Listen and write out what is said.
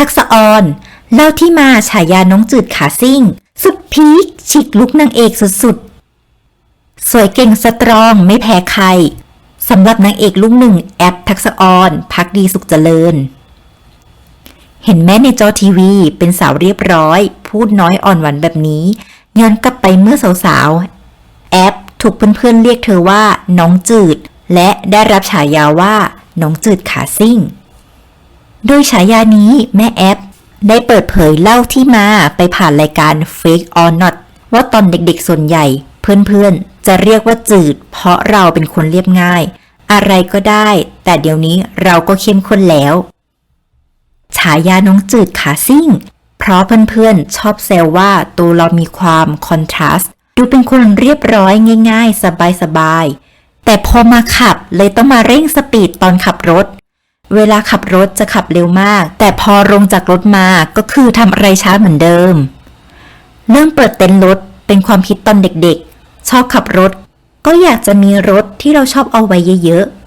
ทักษออนเล่าที่มาฉายาน้องจืดขาซิ่ง สุดพีคฉีกลุกนางเอกสุดๆ สวยเก่งสตรองไม่แพ้ใครสำหรับนางเอกลูกหนึ่งแอปทักษออนพักดีสุขเจริญ เห็นแม่ในจอทีวีเป็นสาวเรียบร้อย พูดน้อยอ่อนหวานแบบนี้ ย้อนกลับไปเมื่อสาวๆ แอปถูกเพื่อนๆเรียกเธอว่าน้องจืด และได้รับฉายาว่าน้องจืดขาซิ่ง โดยฉายานี้แม่แอปได้เปิดเผยเล่าที่มาไปผ่านรายการ Fake or Not ว่าตอนเด็กๆส่วนใหญ่ เพื่อนๆ จะเรียกว่าจืด เพราะเราเป็นคนเรียบง่าย อะไรก็ได้ แต่เดี๋ยวนี้เราก็เข้มข้นแล้ว ฉายาน้องจืดขาซิ่ง เพราะเพื่อนๆ ชอบแซวว่าตัวเรามีความคอนทราสต์ดูเป็นคนเรียบร้อยง่าย ๆ สบายๆแต่พอมาขับเลยต้องมาเร่งสปีดตอนขับรถ เวลาขับรถจะขับเร็วมาก แต่พอลงจากรถมาก็คือทำอะไรช้าเหมือนเดิม เรื่องเปิดเต็นท์รถเป็นความคิดตอนเด็กๆ ชอบขับรถ ก็อยากจะมีรถที่เราชอบเอาไว้เยอะๆ